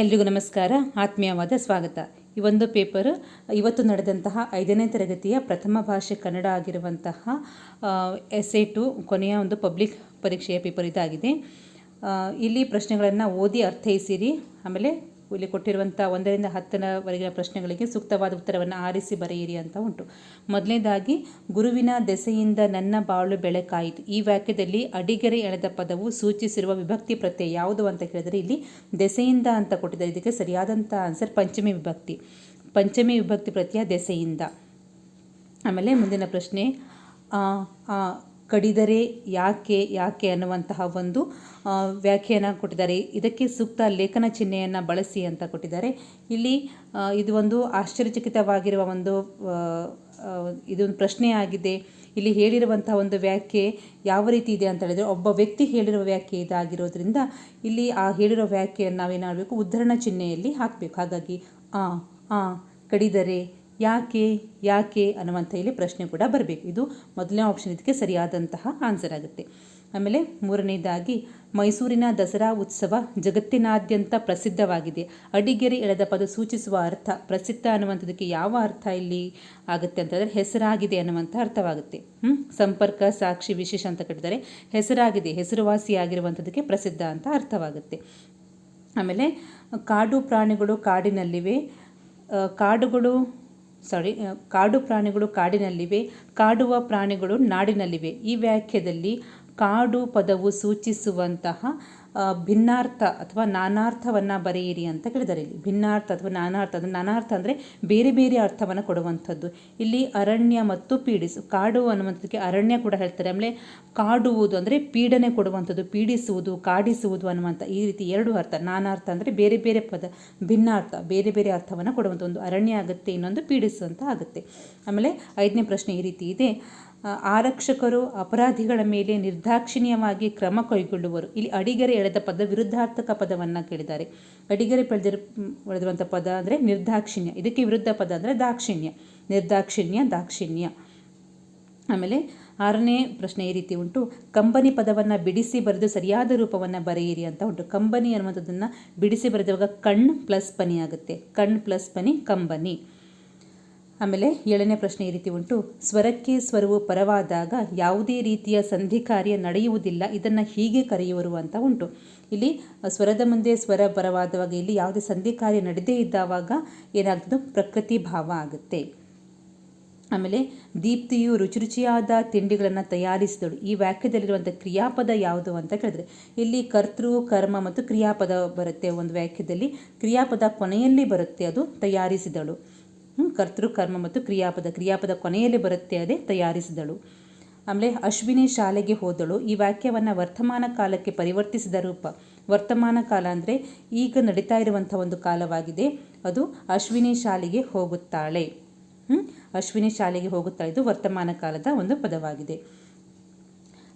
ಎಲ್ರಿಗೂ ನಮಸ್ಕಾರ, ಆತ್ಮೀಯವಾದ ಸ್ವಾಗತ. ಈ ಒಂದು ಪೇಪರ್ ಇವತ್ತು ನಡೆದಂತಹ ಐದನೇ ತರಗತಿಯ ಪ್ರಥಮ ಭಾಷೆ ಕನ್ನಡ ಆಗಿರುವಂತಹ ಎಸ್ ಎ ಟು ಕೊನೆಯ ಒಂದು ಪಬ್ಲಿಕ್ ಪರೀಕ್ಷೆಯ ಪೇಪರ್ ಇದಾಗಿದೆ. ಇಲ್ಲಿ ಪ್ರಶ್ನೆಗಳನ್ನು ಓದಿ ಅರ್ಥೈಸಿರಿ, ಆಮೇಲೆ ಇಲ್ಲಿ ಕೊಟ್ಟಿರುವಂಥ ಒಂದರಿಂದ ಹತ್ತರವರೆಗಿನ ಪ್ರಶ್ನೆಗಳಿಗೆ ಸೂಕ್ತವಾದ ಉತ್ತರವನ್ನು ಆರಿಸಿ ಬರೆಯಿರಿ ಅಂತ ಉಂಟು. ಮೊದಲನೇದಾಗಿ, ಗುರುವಿನ ದೆಸೆಯಿಂದ ನನ್ನ ಬಾಳು ಬೆಳಕಾಯಿತು. ಈ ವಾಕ್ಯದಲ್ಲಿ ಅಡಿಗೆರೆ ಎಳೆದ ಪದವು ಸೂಚಿಸಿರುವ ವಿಭಕ್ತಿ ಪ್ರತ್ಯಯ ಯಾವುದು ಅಂತ ಕೇಳಿದರೆ ಇಲ್ಲಿ ದೆಸೆಯಿಂದ ಅಂತ ಕೊಟ್ಟಿದ್ದಾರೆ. ಇದಕ್ಕೆ ಸರಿಯಾದಂಥ ಆನ್ಸರ್ ಪಂಚಮಿ ವಿಭಕ್ತಿ. ಪಂಚಮಿ ವಿಭಕ್ತಿ ಪ್ರತ್ಯಯ ದೆಸೆಯಿಂದ. ಆಮೇಲೆ ಮುಂದಿನ ಪ್ರಶ್ನೆ ಕಡಿದರೆ ಯಾಕೆ ಯಾಕೆ ಅನ್ನುವಂತಹ ಒಂದು ವ್ಯಾಖ್ಯಾನ ಕೊಟ್ಟಿದ್ದಾರೆ. ಇದಕ್ಕೆ ಸೂಕ್ತ ಲೇಖನ ಚಿಹ್ನೆಯನ್ನು ಬಳಸಿ ಅಂತ ಕೊಟ್ಟಿದ್ದಾರೆ. ಇಲ್ಲಿ ಇದು ಒಂದು ಆಶ್ಚರ್ಯಚಕಿತವಾಗಿರುವ ಒಂದು ಇದೊಂದು ಪ್ರಶ್ನೆ ಆಗಿದೆ ಇಲ್ಲಿ ಹೇಳಿರುವಂತಹ ಒಂದು ವ್ಯಾಖ್ಯೆ ಯಾವ ರೀತಿ ಇದೆ ಅಂತ ಹೇಳಿದರೆ, ಒಬ್ಬ ವ್ಯಕ್ತಿ ಹೇಳಿರುವ ವ್ಯಾಖ್ಯೆ ಇದಾಗಿರೋದ್ರಿಂದ ಇಲ್ಲಿ ಆ ಹೇಳಿರೋ ವ್ಯಾಖ್ಯೆಯನ್ನು ನಾವೇನು ಮಾಡಬೇಕು, ಉದ್ಧರಣ ಚಿಹ್ನೆಯಲ್ಲಿ ಹಾಕಬೇಕು. ಹಾಗಾಗಿ, ಆ ಆ, ಕಡಿದರೆ ಯಾಕೆ ಯಾಕೆ ಅನ್ನುವಂಥ ಇಲ್ಲಿ ಪ್ರಶ್ನೆ ಕೂಡ ಬರಬೇಕು. ಇದು ಮೊದಲನೇ ಆಪ್ಷನ್ ಇದಕ್ಕೆ ಸರಿಯಾದಂತಹ ಆನ್ಸರ್ ಆಗುತ್ತೆ. ಆಮೇಲೆ ಮೂರನೇದಾಗಿ, ಮೈಸೂರಿನ ದಸರಾ ಉತ್ಸವ ಜಗತ್ತಿನಾದ್ಯಂತ ಪ್ರಸಿದ್ಧವಾಗಿದೆ. ಅಡಿಗೆರೆ ಎಳೆದ ಪದ ಸೂಚಿಸುವ ಅರ್ಥ ಪ್ರಸಿದ್ಧ ಅನ್ನುವಂಥದ್ದಕ್ಕೆ ಯಾವ ಅರ್ಥ ಇಲ್ಲಿ ಆಗುತ್ತೆ ಅಂತಂದರೆ ಹೆಸರಾಗಿದೆ ಅನ್ನುವಂಥ ಅರ್ಥವಾಗುತ್ತೆ? ಸಂಪರ್ಕ, ಸಾಕ್ಷಿ, ವಿಶೇಷ ಅಂತ ಕಟ್ಟಿದರೆ ಹೆಸರಾಗಿದೆ ಹೆಸರುವಾಸಿಯಾಗಿರುವಂಥದ್ದಕ್ಕೆ ಪ್ರಸಿದ್ಧ ಅಂತ ಅರ್ಥವಾಗುತ್ತೆ. ಆಮೇಲೆ, ಕಾಡು ಪ್ರಾಣಿಗಳು ಕಾಡಿನಲ್ಲಿವೆ. ಕಾಡುಗಳು ಸಾರಿ ಕಾಡು ಪ್ರಾಣಿಗಳು ಕಾಡಿನಲ್ಲಿವೆ ಕಾಡುವ ಪ್ರಾಣಿಗಳು ನಾಡಿನಲ್ಲಿವೆ. ಈ ವ್ಯಾಖ್ಯದಲ್ಲಿ ಕಾಡು ಪದವು ಸೂಚಿಸುವಂತಹ ಭಿನ್ನಾರ್ಥ ಅಥವಾ ನಾನಾರ್ಥವನ್ನು ಬರೆಯಿರಿ ಅಂತ ಕೇಳಿದ್ದಾರೆ ಇಲ್ಲಿ. ಭಿನ್ನಾರ್ಥ ಅಥವಾ ನಾನಾರ್ಥ, ಅಂದರೆ ನಾನಾರ್ಥ ಅಂದರೆ ಬೇರೆ ಬೇರೆ ಅರ್ಥವನ್ನು ಕೊಡುವಂಥದ್ದು. ಇಲ್ಲಿ ಅರಣ್ಯ ಮತ್ತು ಪೀಡಿಸು, ಕಾಡು ಅನ್ನುವಂಥದ್ದಕ್ಕೆ ಅರಣ್ಯ ಕೂಡ ಹೇಳ್ತಾರೆ. ಆಮೇಲೆ ಕಾಡುವುದು ಅಂದರೆ ಪೀಡನೆ ಕೊಡುವಂಥದ್ದು, ಪೀಡಿಸುವುದು, ಕಾಡಿಸುವುದು ಅನ್ನುವಂಥ ಈ ರೀತಿ ಎರಡು ಅರ್ಥ. ನಾನಾರ್ಥ ಅಂದರೆ ಬೇರೆ ಬೇರೆ ಪದ, ಭಿನ್ನಾರ್ಥ, ಬೇರೆ ಬೇರೆ ಅರ್ಥವನ್ನು ಕೊಡುವಂಥ ಒಂದು ಅರಣ್ಯ ಆಗುತ್ತೆ, ಇನ್ನೊಂದು ಪೀಡಿಸುವಂತ ಆಗುತ್ತೆ. ಆಮೇಲೆ ಐದನೇ ಪ್ರಶ್ನೆ ಈ ರೀತಿ ಇದೆ. ಆರಕ್ಷಕರು ಅಪರಾಧಿಗಳ ಮೇಲೆ ನಿರ್ದಾಕ್ಷಿಣ್ಯವಾಗಿ ಕ್ರಮ ಕೈಗೊಳ್ಳುವರು. ಇಲ್ಲಿ ಅಡಿಗೆರೆ ಎಳೆದ ಪದ ವಿರುದ್ಧಾರ್ಥಕ ಪದವನ್ನು ಕೇಳಿದ್ದಾರೆ. ಅಡಿಗೆರೆ ಪಡೆದಿರು ಪಡೆದಿರುವಂಥ ಪದ ಅಂದರೆ ನಿರ್ದಾಕ್ಷಿಣ್ಯ. ಇದಕ್ಕೆ ವಿರುದ್ಧ ಪದ ಅಂದರೆ ದಾಕ್ಷಿಣ್ಯ. ನಿರ್ದಾಕ್ಷಿಣ್ಯ, ದಾಕ್ಷಿಣ್ಯ. ಆಮೇಲೆ ಆರನೇ ಪ್ರಶ್ನೆ ಈ ರೀತಿ ಉಂಟು. ಕಂಬನಿ ಪದವನ್ನು ಬಿಡಿಸಿ ಬರೆದು ಸರಿಯಾದ ರೂಪವನ್ನು ಬರೆಯಿರಿ ಅಂತ ಉಂಟು. ಕಂಬನಿ ಅನ್ನುವಂಥದ್ದನ್ನು ಬಿಡಿಸಿ ಬರೆದಾಗ ಕಣ್ ಪ್ಲಸ್ ಪನಿ ಆಗುತ್ತೆ. ಕಣ್ ಪ್ಲಸ್ ಪನಿ, ಕಂಬನಿ. ಆಮೇಲೆ ಏಳನೇ ಪ್ರಶ್ನೆ ಈ ರೀತಿ ಉಂಟು. ಸ್ವರಕ್ಕೆ ಸ್ವರವು ಪರವಾದಾಗ ಯಾವುದೇ ರೀತಿಯ ಸಂಧಿ ಕಾರ್ಯ ನಡೆಯುವುದಿಲ್ಲ. ಇದನ್ನು ಹೀಗೆ ಕರೆಯುವರು ಅಂತ ಉಂಟು. ಇಲ್ಲಿ ಸ್ವರದ ಮುಂದೆ ಸ್ವರ ಪರವಾದವಾಗ ಇಲ್ಲಿ ಯಾವುದೇ ಸಂಧಿ ಕಾರ್ಯ ನಡೆದೇ ಇದ್ದಾವಾಗ ಏನಾಗ್ತದೆ ಪ್ರಕೃತಿ ಭಾವ ಆಗುತ್ತೆ. ಆಮೇಲೆ, ದೀಪ್ತಿಯು ರುಚಿ ರುಚಿಯಾದ ತಿಂಡಿಗಳನ್ನು ತಯಾರಿಸಿದಳು. ಈ ವಾಕ್ಯದಲ್ಲಿರುವಂಥ ಕ್ರಿಯಾಪದ ಯಾವುದು ಅಂತ ಕೇಳಿದ್ರೆ, ಇಲ್ಲಿ ಕರ್ತೃ, ಕರ್ಮ ಮತ್ತು ಕ್ರಿಯಾಪದ ಬರುತ್ತೆ ಒಂದು ವಾಕ್ಯದಲ್ಲಿ ಕ್ರಿಯಾಪದ ಕೊನೆಯಲ್ಲಿ ಬರುತ್ತೆ ಅದು ತಯಾರಿಸಿದಳು. ಹ್ಮ್, ಕರ್ತೃ ಕರ್ಮ ಮತ್ತು ಕ್ರಿಯಾಪದ. ಕ್ರಿಯಾಪದ ಕೊನೆಯಲ್ಲಿ ಬರುತ್ತೆ ಅದೇ ತಯಾರಿಸಿದಳು. ಆಮೇಲೆ ಅಶ್ವಿನಿ ಶಾಲೆಗೆ ಹೋದಳು. ಈ ವಾಕ್ಯವನ್ನು ವರ್ತಮಾನ ಕಾಲಕ್ಕೆ ಪರಿವರ್ತಿಸಿದ ರೂಪ. ವರ್ತಮಾನ ಕಾಲ ಅಂದರೆ ಈಗ ನಡೀತಾ ಇರುವಂಥ ಒಂದು ಕಾಲವಾಗಿದೆ. ಅದು ಅಶ್ವಿನಿ ಶಾಲೆಗೆ ಹೋಗುತ್ತಾಳೆ. ಅಶ್ವಿನಿ ಶಾಲೆಗೆ ಹೋಗುತ್ತಾಳೆ. ಇದು ವರ್ತಮಾನ ಕಾಲದ ಒಂದು ಪದವಾಗಿದೆ.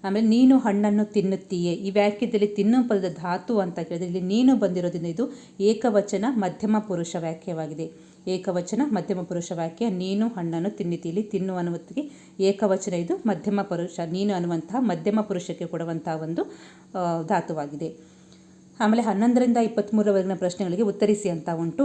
ಆಮೇಲೆ ನೀನು ಹಣ್ಣನ್ನು ತಿನ್ನುತ್ತೀಯೇ. ಈ ವಾಕ್ಯದಲ್ಲಿ ತಿನ್ನು ಪದದ ಧಾತು ಅಂತ ಕೇಳಿದ್ರೆ ಇಲ್ಲಿ ನೀನು ಬಂದಿರೋದ್ರಿಂದ ಇದು ಏಕವಚನ ಮಧ್ಯಮ ಪುರುಷ ವಾಕ್ಯವಾಗಿದೆ. ಏಕವಚನ, ಮಧ್ಯಮ ಪುರುಷ ವಾಕ್ಯ, ನೀನು ಹಣ್ಣನ್ನು ತಿನ್ನಿತೀಲಿ, ತಿನ್ನು ಅನ್ನುವತ್ತಿಗೆ ಏಕವಚನ ಇದು, ಮಧ್ಯಮ ಪುರುಷ, ನೀನು ಅನ್ನುವಂತಹ ಮಧ್ಯಮ ಪುರುಷಕ್ಕೆ ಕೊಡುವಂತಹ ಒಂದು ಧಾತುವಾಗಿದೆ. ಆಮೇಲೆ ಹನ್ನೊಂದರಿಂದ ಇಪ್ಪತ್ತ್ಮೂರವರೆಗಿನ ಪ್ರಶ್ನೆಗಳಿಗೆ ಉತ್ತರಿಸಿ ಅಂತ ಉಂಟು.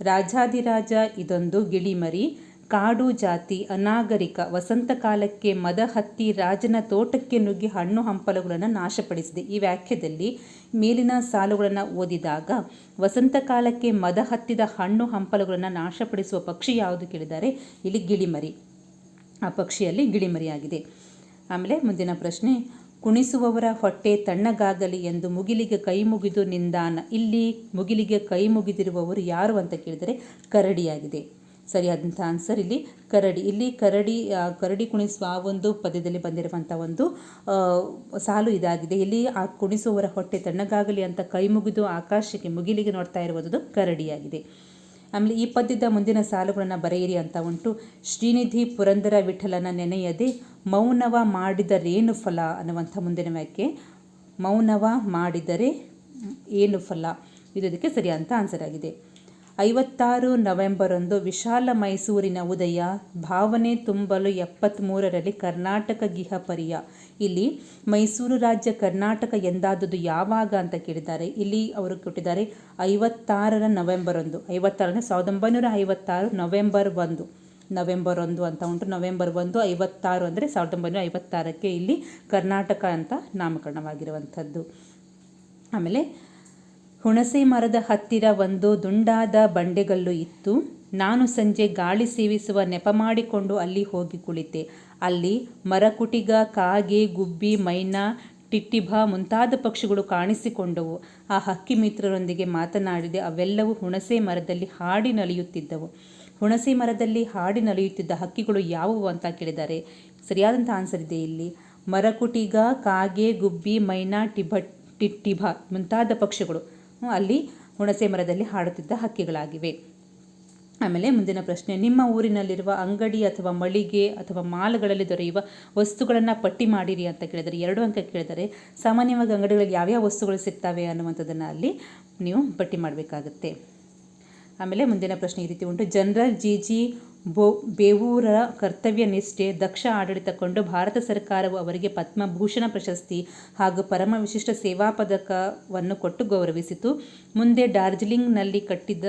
ರಾಜಾದಿರಾಜ ಇದೊಂದು ಗಿಳಿಮರಿ ಕಾಡು ಜಾತಿ, ಅನಾಗರಿಕ ವಸಂತ ಕಾಲಕ್ಕೆ ಮದ ಹತ್ತಿ, ರಾಜನ ತೋಟಕ್ಕೆ ನುಗ್ಗಿ ಹಣ್ಣು ಹಂಪಲುಗಳನ್ನು ನಾಶಪಡಿಸಿದೆ. ಈ ವಾಕ್ಯದಲ್ಲಿ ಮೇಲಿನ ಸಾಲುಗಳನ್ನು ಓದಿದಾಗ ವಸಂತ ಕಾಲಕ್ಕೆ ಮದ ಹತ್ತಿದ ಹಣ್ಣು ಹಂಪಲುಗಳನ್ನು ನಾಶಪಡಿಸುವ ಪಕ್ಷಿ ಯಾವುದು ಕೇಳಿದ್ದಾರೆ ಇಲ್ಲಿ ಗಿಳಿಮರಿ. ಆ ಪಕ್ಷಿಯಲ್ಲಿ ಗಿಳಿಮರಿಯಾಗಿದೆ. ಆಮೇಲೆ ಮುಂದಿನ ಪ್ರಶ್ನೆ, ಕುಣಿಸುವವರ ಹೊಟ್ಟೆ ತಣ್ಣಗಾಗಲಿ ಎಂದು ಮುಗಿಲಿಗೆ ಕೈ ಮುಗಿದು ನಿಂದಾನ. ಇಲ್ಲಿ ಮುಗಿಲಿಗೆ ಕೈ ಮುಗಿದಿರುವವರು ಯಾರು ಅಂತ ಕೇಳಿದರೆ, ಕರಡಿಯಾಗಿದೆ. ಸರಿಯಾದಂಥ ಆನ್ಸರ್ ಇಲ್ಲಿ ಕರಡಿ. ಇಲ್ಲಿ ಕರಡಿ ಕರಡಿ ಕುಣಿಸುವ ಆ ಒಂದು ಪದ್ಯದಲ್ಲಿ ಬಂದಿರುವಂಥ ಒಂದು ಸಾಲು ಇದಾಗಿದೆ. ಇಲ್ಲಿ ಆ ಕುಣಿಸುವವರ ಹೊಟ್ಟೆ ತಣ್ಣಗಾಗಲಿ ಅಂತ ಕೈ ಮುಗಿದು ಆಕಾಶಕ್ಕೆ ಮುಗಿಲಿಗೆ ನೋಡ್ತಾ ಇರುವುದು ಕರಡಿಯಾಗಿದೆ. ಆಮೇಲೆ ಈ ಪದ್ಯದ ಮುಂದಿನ ಸಾಲುಗಳನ್ನು ಬರೆಯಿರಿ ಅಂತ ಉಂಟು. ಶ್ರೀನಿಧಿ ಪುರಂದರ ವಿಠಲನ ನೆನೆಯದೆ ಮೌನವ ಮಾಡಿದರೇನು ಫಲ ಅನ್ನುವಂಥ ಮುಂದಿನ ವ್ಯಾಖ್ಯೆ. ಮೌನವ ಮಾಡಿದರೆ ಏನು ಫಲ? ಇದು ಇದಕ್ಕೆ ಸರಿಯಾದಂಥ ಆನ್ಸರ್ ಆಗಿದೆ. ಐವತ್ತಾರು ನವೆಂಬರಂದು ವಿಶಾಲ ಮೈಸೂರಿನ ಉದಯ, ಭಾವನೆ ತುಂಬಲು ಎಪ್ಪತ್ತ್ಮೂರರಲ್ಲಿ ಕರ್ನಾಟಕ ಗಿಹಪರಿಯ ಇಲ್ಲಿ ಮೈಸೂರು ರಾಜ್ಯ ಕರ್ನಾಟಕ ಎಂದಾದದ್ದು ಯಾವಾಗ ಅಂತ ಕೇಳಿದ್ದಾರೆ. ಇಲ್ಲಿ ಅವರು ಕೊಟ್ಟಿದ್ದಾರೆ ಐವತ್ತಾರರ ನವೆಂಬರೊಂದು ಐವತ್ತಾರನೇ ಸಾವಿರದ ಒಂಬೈನೂರ ಐವತ್ತಾರು ನವೆಂಬರ್ ಒಂದು ನವೆಂಬರ್ ಒಂದು ಅಂತ ಉಂಟು. ನವೆಂಬರ್ ಒಂದು ಐವತ್ತಾರು ಅಂದರೆ ಸಾವಿರದ ಒಂಬೈನೂರ ಐವತ್ತಾರಕ್ಕೆ ಇಲ್ಲಿ ಕರ್ನಾಟಕ ಅಂತ ನಾಮಕರಣವಾಗಿರುವಂಥದ್ದು. ಆಮೇಲೆ ಹುಣಸೆ ಮರದ ಹತ್ತಿರ ಒಂದು ದುಂಡಾದ ಬಂಡೆಗಲ್ಲು ಇತ್ತು. ನಾನು ಸಂಜೆ ಗಾಳಿ ಸೇವಿಸುವ ನೆಪ ಮಾಡಿಕೊಂಡು ಅಲ್ಲಿ ಹೋಗಿ ಕುಳಿತೆ. ಅಲ್ಲಿ ಮರಕುಟಿಗ, ಕಾಗೆ, ಗುಬ್ಬಿ, ಮೈನಾ, ಟಿಟ್ಟಿಭ ಮುಂತಾದ ಪಕ್ಷಿಗಳು ಕಾಣಿಸಿಕೊಂಡವು. ಆ ಹಕ್ಕಿ ಮಿತ್ರರೊಂದಿಗೆ ಮಾತನಾಡಿದೆ. ಅವೆಲ್ಲವೂ ಹುಣಸೆ ಮರದಲ್ಲಿ ಹಾಡಿ ನಲಿಯುತ್ತಿದ್ದವು. ಹುಣಸೆ ಮರದಲ್ಲಿ ಹಾಡಿ ನಲಿಯುತ್ತಿದ್ದ ಹಕ್ಕಿಗಳು ಯಾವುವು ಅಂತ ಕೇಳಿದರೆ, ಸರಿಯಾದಂಥ ಆನ್ಸರ್ ಇದೆ ಇಲ್ಲಿ. ಮರಕುಟಿಗ, ಕಾಗೆ, ಗುಬ್ಬಿ, ಮೈನಾ ಟಿಭ ಟಿಟ್ಟಿಭ ಮುಂತಾದ ಪಕ್ಷಿಗಳು. ಅಲ್ಲಿ ಹುಣಸೆ ಮರದಲ್ಲಿ ಹಾಡುತ್ತಿದ್ದ ಹಕ್ಕಿಗಳಾಗಿವೆ. ಆಮೇಲೆ ಮುಂದಿನ ಪ್ರಶ್ನೆ, ನಿಮ್ಮ ಊರಿನಲ್ಲಿರುವ ಅಂಗಡಿ ಅಥವಾ ಮಳಿಗೆ ಅಥವಾ ಮಾಲ್ಗಳಲ್ಲಿ ದೊರೆಯುವ ವಸ್ತುಗಳನ್ನು ಪಟ್ಟಿ ಮಾಡಿರಿ ಅಂತ ಕೇಳಿದರೆ, ಎರಡು ಅಂಕ ಕೇಳಿದರೆ ಸಾಮಾನ್ಯವಾಗಿ ಅಂಗಡಿಗಳಲ್ಲಿ ಯಾವ್ಯಾವ ವಸ್ತುಗಳು ಸಿಗ್ತವೆ ಅನ್ನುವಂಥದ್ದನ್ನು ಅಲ್ಲಿ ನೀವು ಪಟ್ಟಿ ಮಾಡಬೇಕಾಗುತ್ತೆ. ಆಮೇಲೆ ಮುಂದಿನ ಪ್ರಶ್ನೆ ಈ ರೀತಿ ಉಂಟು. General G. ಜಿ. ಬೋ, ಬೇವೂರ ಕರ್ತವ್ಯ ನಿಷ್ಠೆ, ದಕ್ಷ ಆಡಳಿತ ಕೊಂಡು ಭಾರತ ಸರ್ಕಾರವು ಅವರಿಗೆ ಪದ್ಮಭೂಷಣ ಪ್ರಶಸ್ತಿ ಹಾಗೂ ಪರಮ ವಿಶಿಷ್ಟ ಸೇವಾ ಪದಕವನ್ನು ಕೊಟ್ಟು ಗೌರವಿಸಿತು. ಮುಂದೆ ಡಾರ್ಜಿಲಿಂಗ್ನಲ್ಲಿ ಕಟ್ಟಿದ,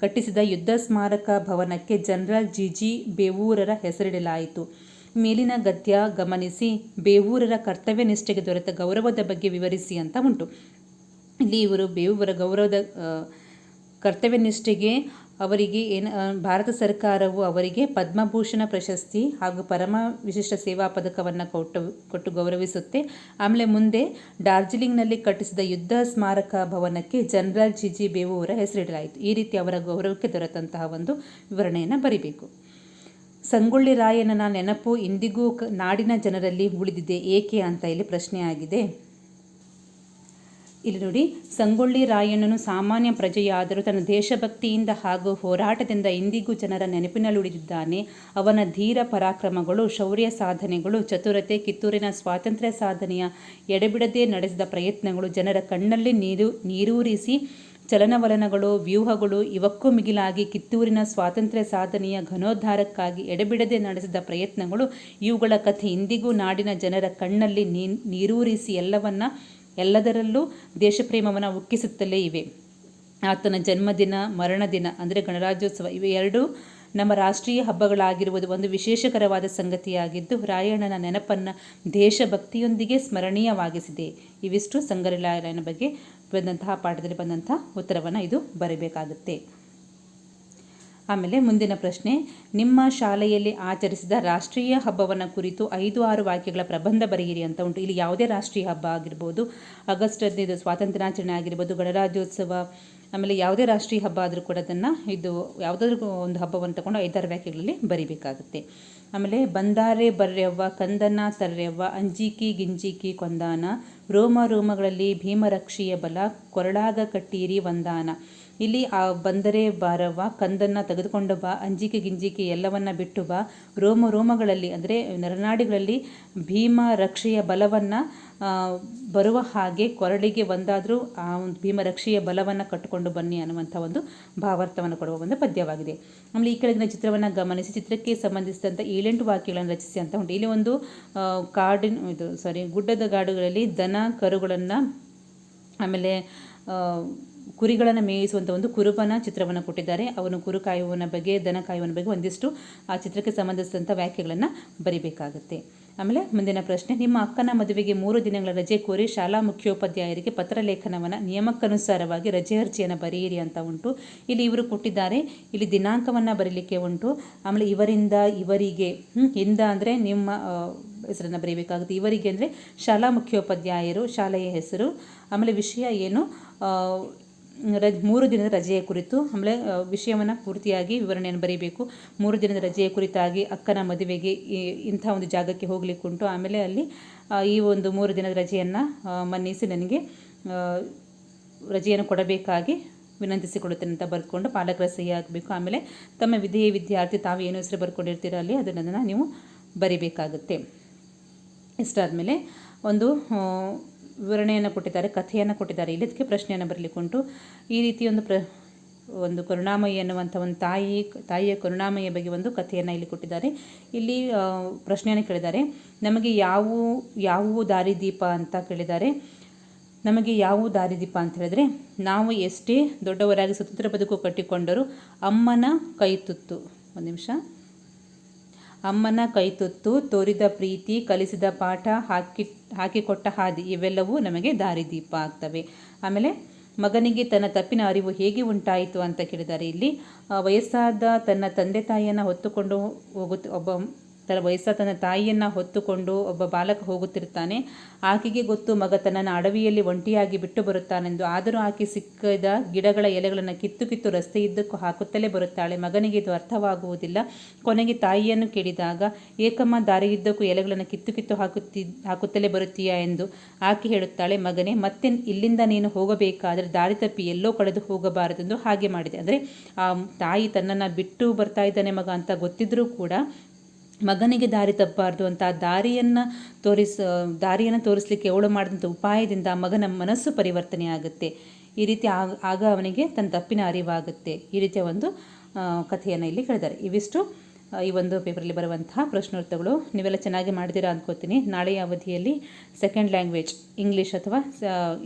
ಕಟ್ಟಿಸಿದ ಯುದ್ಧ ಸ್ಮಾರಕ ಭವನಕ್ಕೆ ಜನರಲ್ ಜಿ. ಜಿ. ಬೇವೂರರ ಹೆಸರಿಡಲಾಯಿತು. ಮೇಲಿನ ಗದ್ಯ ಗಮನಿಸಿ, ಬೇವೂರರ ಕರ್ತವ್ಯ ನಿಷ್ಠೆಗೆ ದೊರೆತ ಗೌರವದ ಬಗ್ಗೆ ವಿವರಿಸಿ ಅಂತ ಉಂಟು. ಇಲ್ಲಿ ಇವರು ಬೇವೂರ ಗೌರವದ ಕರ್ತವ್ಯ ನಿಷ್ಠೆಗೆ ಅವರಿಗೆ ಏನು ಭಾರತ ಸರ್ಕಾರವು ಅವರಿಗೆ ಪದ್ಮಭೂಷಣ ಪ್ರಶಸ್ತಿ ಹಾಗೂ ಪರಮ ವಿಶಿಷ್ಟ ಸೇವಾ ಪದಕವನ್ನು ಕೊಟ್ಟು ಕೊಟ್ಟು ಗೌರವಿಸುತ್ತೆ. ಆಮೇಲೆ ಮುಂದೆ ಡಾರ್ಜಿಲಿಂಗ್ನಲ್ಲಿ ಕಟ್ಟಿಸಿದ ಯುದ್ಧ ಸ್ಮಾರಕ ಭವನಕ್ಕೆ ಜನರಲ್ ಜಿ ಜಿ ಬೇವೂರ ಹೆಸರಿಡಲಾಯಿತು. ಈ ರೀತಿ ಅವರ ಗೌರವಕ್ಕೆ ದೊರೆತಂತಹ ಒಂದು ವಿವರಣೆಯನ್ನು ಬರಿಬೇಕು. ಸಂಗೊಳ್ಳಿ ರಾಯಣ್ಣನ ನೆನಪು ಇಂದಿಗೂ ನಾಡಿನ ಜನರಲ್ಲಿ ಉಳಿದಿದೆ. ಏಕೆ ಅಂತ ಇಲ್ಲಿ ಪ್ರಶ್ನೆ ಆಗಿದೆ ಇಲ್ಲಿ ನೋಡಿ, ಸಂಗೊಳ್ಳಿ ರಾಯಣ್ಣನು ಸಾಮಾನ್ಯ ಪ್ರಜೆಯಾದರೂ ತನ್ನ ದೇಶಭಕ್ತಿಯಿಂದ ಹಾಗೂ ಹೋರಾಟದಿಂದ ಇಂದಿಗೂ ಜನರ ನೆನಪಿನಲ್ಲುಳಿದಿದ್ದಾನೆ ಅವನ ಧೀರ ಪರಾಕ್ರಮಗಳು, ಶೌರ್ಯ ಸಾಧನೆಗಳು, ಚತುರತೆ, ಕಿತ್ತೂರಿನ ಸ್ವಾತಂತ್ರ್ಯ ಸಾಧನೆಯ ಎಡೆಬಿಡದೆ ನಡೆಸಿದ ಪ್ರಯತ್ನಗಳು ಜನರ ಕಣ್ಣಲ್ಲಿ ನೀರು, ನೀರೂರಿಸಿ ಚಲನವಲನಗಳು, ವ್ಯೂಹಗಳು ಇವಕ್ಕೂ ಮಿಗಿಲಾಗಿ ಕಿತ್ತೂರಿನ ಸ್ವಾತಂತ್ರ್ಯ ಸಾಧನೆಯ ಘನೋದ್ಧಾರಕ್ಕಾಗಿ ಎಡೆಬಿಡದೆ ನಡೆಸಿದ ಪ್ರಯತ್ನಗಳು ಇವುಗಳ ಕಥೆ ಇಂದಿಗೂ ನಾಡಿನ ಜನರ ಕಣ್ಣಲ್ಲಿ ನೀರೂರಿಸಿ ಎಲ್ಲವನ್ನ ಎಲ್ಲದರಲ್ಲೂ ದೇಶಪ್ರೇಮವನ್ನು ಉಕ್ಕಿಸುತ್ತಲೇ ಇವೆ. ಆತನ ಜನ್ಮದಿನ, ಮರಣದಿನ ಅಂದರೆ ಗಣರಾಜ್ಯೋತ್ಸವ ಇವೆರಡೂ ನಮ್ಮ ರಾಷ್ಟ್ರೀಯ ಹಬ್ಬಗಳಾಗಿರುವುದು ಒಂದು ವಿಶೇಷಕರವಾದ ಸಂಗತಿಯಾಗಿದ್ದು ರಾಯಣ್ಣನ ನೆನಪನ್ನು ದೇಶಭಕ್ತಿಯೊಂದಿಗೆ ಸ್ಮರಣೀಯವಾಗಿಸಿದೆ. ಇವಿಷ್ಟು ಸಂಗರಿಲಾಯನ ಬಗ್ಗೆ ಬಂದಂತಹ ಪಾಠದಲ್ಲಿ ಬಂದಂತಹ ಉತ್ತರವನ್ನು ಇದು ಬರೀಬೇಕಾಗುತ್ತೆ. ಆಮೇಲೆ ಮುಂದಿನ ಪ್ರಶ್ನೆ, ನಿಮ್ಮ ಶಾಲೆಯಲ್ಲಿ ಆಚರಿಸಿದ ರಾಷ್ಟ್ರೀಯ ಹಬ್ಬವನ್ನು ಕುರಿತು ಐದು ಆರು ವಾಕ್ಯಗಳ ಪ್ರಬಂಧ ಬರೆಯಿರಿ ಅಂತ ಉಂಟು. ಇಲ್ಲಿ ಯಾವುದೇ ರಾಷ್ಟ್ರೀಯ ಹಬ್ಬ ಆಗಿರ್ಬೋದು, ಆಗಸ್ಟ್ ಹದಿನೈದು ಸ್ವಾತಂತ್ರ್ಯ ದಿನಾಚರಣೆ ಆಗಿರ್ಬೋದು, ಗಣರಾಜ್ಯೋತ್ಸವ, ಆಮೇಲೆ ಯಾವುದೇ ರಾಷ್ಟ್ರೀಯ ಹಬ್ಬ ಆದರೂ ಕೂಡ ಅದನ್ನು ಇದು ಯಾವುದಾದ್ರೂ ಒಂದು ಹಬ್ಬವನ್ನು ತಗೊಂಡು ಐದಾರು ವಾಕ್ಯಗಳಲ್ಲಿ ಬರಿಬೇಕಾಗುತ್ತೆ. ಆಮೇಲೆ, ಬಂದಾರೆ ಬರ್ರೆವ್ವ, ಕಂದನ ತರ್ರೆವ್ವ, ಅಂಜಿಕಿ ಗಿಂಜಿಕಿ ಕೊಂದಾನ ರೋಮ ರೋಮಗಳಲ್ಲಿ ಭೀಮರಕ್ಷಿಯ ಬಲ ಕೊರಳಾಗ ಕಟ್ಟೀರಿ ವಂದಾನ. ಇಲ್ಲಿ ಆ ಬಂದರೆ ಬಾರವ್ವ ಕಂದನ್ನು ತೆಗೆದುಕೊಂಡು ಬಾ, ಅಂಜಿಕೆ ಗಿಂಜಿಕೆ ಎಲ್ಲವನ್ನ ಬಿಟ್ಟು ಬಾ. ರೋಮ ರೋಮಗಳಲ್ಲಿ, ಅಂದರೆ ನರನಾಡಿಗಳಲ್ಲಿ ಭೀಮ ರಕ್ಷೆಯ ಬಲವನ್ನು ಬರುವ ಹಾಗೆ ಕೊರಳಿಗೆ ಒಂದಾದರೂ ಆ ಒಂದು ಭೀಮರಕ್ಷೆಯ ಬಲವನ್ನು ಕಟ್ಟಿಕೊಂಡು ಬನ್ನಿ ಅನ್ನುವಂಥ ಒಂದು ಭಾವಾರ್ಥವನ್ನು ಕೊಡುವ ಒಂದು ಪದ್ಯವಾಗಿದೆ. ಆಮೇಲೆ ಈ ಕೆಳಗಿನ ಚಿತ್ರವನ್ನು ಗಮನಿಸಿ, ಚಿತ್ರಕ್ಕೆ ಸಂಬಂಧಿಸಿದಂಥ ಏಳೆಂಟು ವಾಕ್ಯಗಳನ್ನು ರಚಿಸಿ ಅಂತ ಉಂಟು. ಇಲ್ಲಿ ಒಂದು ಕಾಡಿನ, ಇದು ಸಾರಿ ಗುಡ್ಡದ ಗಾಡುಗಳಲ್ಲಿ ದನ ಕರುಗಳನ್ನು, ಆಮೇಲೆ ಕುರಿಗಳನ್ನು ಮೇಯಿಸುವಂಥ ಒಂದು ಕುರುಬನ ಚಿತ್ರವನ್ನು ಕೊಟ್ಟಿದ್ದಾರೆ. ಅವನು ಕುರು ಕಾಯುವನ ಬಗ್ಗೆ, ದನ ಕಾಯುವನ ಬಗ್ಗೆ ಒಂದಿಷ್ಟು ಆ ಚಿತ್ರಕ್ಕೆ ಸಂಬಂಧಿಸಿದಂಥ ವ್ಯಾಖ್ಯೆಗಳನ್ನು ಬರಿಬೇಕಾಗುತ್ತೆ. ಆಮೇಲೆ ಮುಂದಿನ ಪ್ರಶ್ನೆ, ನಿಮ್ಮ ಅಕ್ಕನ ಮದುವೆಗೆ ಮೂರು ದಿನಗಳ ರಜೆ ಕೋರಿ ಶಾಲಾ ಮುಖ್ಯೋಪಾಧ್ಯಾಯರಿಗೆ ಪತ್ರ ಲೇಖನವನ್ನು ನಿಯಮಕ್ಕನುಸಾರವಾಗಿ ರಜೆ ಅರ್ಜಿಯನ್ನು ಬರೆಯಿರಿ ಅಂತ ಉಂಟು. ಇಲ್ಲಿ ಇವರು ಕೊಟ್ಟಿದ್ದಾರೆ, ಇಲ್ಲಿ ದಿನಾಂಕವನ್ನು ಬರೀಲಿಕ್ಕೆ ಉಂಟು. ಆಮೇಲೆ ಇವರಿಂದ ಇವರಿಗೆ ಇಂದ ಅಂದರೆ ನಿಮ್ಮ ಹೆಸರನ್ನು ಬರೀಬೇಕಾಗುತ್ತೆ. ಇವರಿಗೆ ಅಂದರೆ ಶಾಲಾ ಮುಖ್ಯೋಪಾಧ್ಯಾಯರು, ಶಾಲೆಯ ಹೆಸರು. ಆಮೇಲೆ ವಿಷಯ ಏನು? ರಜ್, ಮೂರು ದಿನದ ರಜೆಯ ಕುರಿತು ಆಮೇಲೆ ವಿಷಯವನ್ನು ಪೂರ್ತಿಯಾಗಿ ವಿವರಣೆಯನ್ನು ಬರೀಬೇಕು. ಮೂರು ದಿನದ ರಜೆಯ ಕುರಿತಾಗಿ ಅಕ್ಕನ ಮದುವೆಗೆ ಇಂಥ ಒಂದು ಜಾಗಕ್ಕೆ ಹೋಗಲಿಕ್ಕುಂಟು ಆಮೇಲೆ ಅಲ್ಲಿ ಈ ಒಂದು ಮೂರು ದಿನದ ರಜೆಯನ್ನು ಮನ್ನಿಸಿ ನನಗೆ ರಜೆಯನ್ನು ಕೊಡಬೇಕಾಗಿ ವಿನಂತಿಸಿಕೊಳ್ಳುತ್ತೇನೆ ಅಂತ ಬರ್ಕೊಂಡು ಪಾಲಕರ ಸಹಿ ಆಗಬೇಕು ಆಮೇಲೆ ತಮ್ಮ ವಿಧೇಯ ವಿದ್ಯಾರ್ಥಿ, ತಾವು ಏನು ಹೆಸರು ಬರ್ಕೊಂಡಿರ್ತೀರೋ ಅಲ್ಲಿ ಅದನ್ನು ನೀವು ಬರಿಬೇಕಾಗುತ್ತೆ. ಇಷ್ಟಾದಮೇಲೆ ಒಂದು ವಿವರಣೆಯನ್ನು ಕೊಟ್ಟಿದ್ದಾರೆ, ಕಥೆಯನ್ನು ಕೊಟ್ಟಿದ್ದಾರೆ. ಇಲ್ಲದಕ್ಕೆ ಪ್ರಶ್ನೆಯನ್ನು ಬರಲಿಕ್ಕುಂಟು ಈ ರೀತಿ ಒಂದು ಪ್ರ, ಒಂದು ಕರುಣಾಮಯಿ ಎನ್ನುವಂಥ ಒಂದು ತಾಯಿ, ತಾಯಿಯ ಕರುಣಾಮಯಿಯ ಬಗ್ಗೆ ಒಂದು ಕಥೆಯನ್ನು ಇಲ್ಲಿ ಕೊಟ್ಟಿದ್ದಾರೆ. ಇಲ್ಲಿ ಪ್ರಶ್ನೆಯನ್ನು ಕೇಳಿದ್ದಾರೆ. ನಮಗೆ ಯಾವ, ಯಾವುವು ದಾರಿದೀಪ ಅಂತ ಕೇಳಿದ್ದಾರೆ. ನಮಗೆ ಯಾವ ದಾರಿದೀಪ ಅಂತ ಹೇಳಿದ್ರೆ, ನಾವು ಎಷ್ಟೇ ದೊಡ್ಡವರಾಗಿ ಸ್ವತಂತ್ರ ಬದುಕು ಕಟ್ಟಿಕೊಂಡರೂ ಅಮ್ಮನ ಕೈ ತುತ್ತು. ಒಂದು ನಿಮಿಷ. ಅಮ್ಮನ ಕೈತುತ್ತು ತೋರಿದ ಪ್ರೀತಿ, ಕಲಿಸಿದ ಪಾಠ ಹಾಕಿ, ಹಾಕಿಕೊಟ್ಟ ಹಾದಿ, ಇವೆಲ್ಲವೂ ನಮಗೆ ದಾರಿದೀಪ ಆಗ್ತವೆ. ಆಮೇಲೆ, ಮಗನಿಗೆ ತನ್ನ ತಪ್ಪಿನ ಅರಿವು ಹೇಗೆ ಉಂಟಾಯಿತು ಅಂತ ಕೇಳಿದ್ದಾರೆ ಇಲ್ಲಿ ವಯಸ್ಸಾದ ತನ್ನ ತಂದೆ ತಾಯಿಯನ್ನು ಹೊತ್ತುಕೊಂಡು ಹೋಗುತ್ತ, ಒಬ್ಬ ತನ್ನ ವಯಸ್ಸಾದ ತನ್ನ ತಾಯಿಯನ್ನು ಹೊತ್ತುಕೊಂಡು ಒಬ್ಬ ಬಾಲಕ ಹೋಗುತ್ತಿರ್ತಾನೆ ಆಕೆಗೆ ಗೊತ್ತು, ಮಗ ತನ್ನನ್ನು ಅಡವಿಯಲ್ಲಿ ಒಂಟಿಯಾಗಿ ಬಿಟ್ಟು ಬರುತ್ತಾನೆಂದು. ಆದರೂ ಆಕೆ ಸಿಕ್ಕಿದ ಗಿಡಗಳ ಎಲೆಗಳನ್ನು ಕಿತ್ತು ಕಿತ್ತು ರಸ್ತೆಯುದ್ದಕ್ಕೂ ಹಾಕುತ್ತಲೇ ಬರುತ್ತಾಳೆ. ಮಗನಿಗೆ ಇದು ಅರ್ಥವಾಗುವುದಿಲ್ಲ. ಕೊನೆಗೆ ತಾಯಿಯನ್ನು ಕೇಳಿದಾಗ, ಏಕಮ್ಮ ದಾರಿಯುದ್ದಕ್ಕೂ ಎಲೆಗಳನ್ನು ಕಿತ್ತು ಕಿತ್ತು ಹಾಕುತ್ತಿ, ಹಾಕುತ್ತಲೇ ಬರುತ್ತೀಯಾ ಎಂದು ಆಕೆ ಹೇಳುತ್ತಾಳೆ. ಮಗನೇ, ಮತ್ತೆ ಇಲ್ಲಿಂದ ನೀನು ಹೋಗಬೇಕಾದರೆ ದಾರಿ ತಪ್ಪಿ ಎಲ್ಲೋ ಕಳೆದು ಹೋಗಬಾರದೆಂದು ಹಾಗೆ ಮಾಡಿದೆ. ಅಂದರೆ, ಆ ತಾಯಿ ತನ್ನನ್ನು ಬಿಟ್ಟು ಬರ್ತಾ ಇದ್ದಾನೆ ಮಗ ಅಂತ ಗೊತ್ತಿದ್ದರೂ ಕೂಡ ಮಗನಿಗೆ ದಾರಿ ತಪ್ಪಬಾರ್ದು ಅಂತ ದಾರಿಯನ್ನು ತೋರಿಸ ದಾರಿಯನ್ನು ತೋರಿಸಲಿಕ್ಕೆ ಅವಳು ಮಾಡಿದಂಥ ಉಪಾಯದಿಂದ ಮಗನ ಮನಸ್ಸು ಪರಿವರ್ತನೆ ಆಗುತ್ತೆ. ಈ ರೀತಿ ಆಗ ಆಗ ಅವನಿಗೆ ತನ್ನ ತಪ್ಪಿನ ಅರಿವಾಗುತ್ತೆ. ಈ ರೀತಿಯ ಒಂದು ಕಥೆಯನ್ನು ಇಲ್ಲಿ ಹೇಳಿದ್ದಾರೆ. ಇವಿಷ್ಟು ಈ ಒಂದು ಪೇಪರಲ್ಲಿ ಬರುವಂತಹ ಪ್ರಶ್ನೋತ್ತರಗಳು. ನೀವೆಲ್ಲ ಚೆನ್ನಾಗಿ ಮಾಡಿದ್ದೀರಾ ಅಂದ್ಕೋತೀನಿ ನಾಳೆಯ ಅವಧಿಯಲ್ಲಿ ಸೆಕೆಂಡ್ ಲ್ಯಾಂಗ್ವೇಜ್ ಇಂಗ್ಲೀಷ್ ಅಥವಾ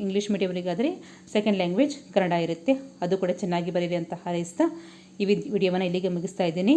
ಇಂಗ್ಲೀಷ್ ಮೀಡಿಯಮ್ಗಾದರೆ ಸೆಕೆಂಡ್ ಲ್ಯಾಂಗ್ವೇಜ್ ಕನ್ನಡ ಇರುತ್ತೆ. ಅದು ಕೂಡ ಚೆನ್ನಾಗಿ ಬರೀರಿ ಅಂತ ಹಾರೈಸ್ತಾ ಈ ವಿಡಿಯೋವನ್ನು ಇಲ್ಲಿಗೆ ಮುಗಿಸ್ತಾ ಇದ್ದೀನಿ.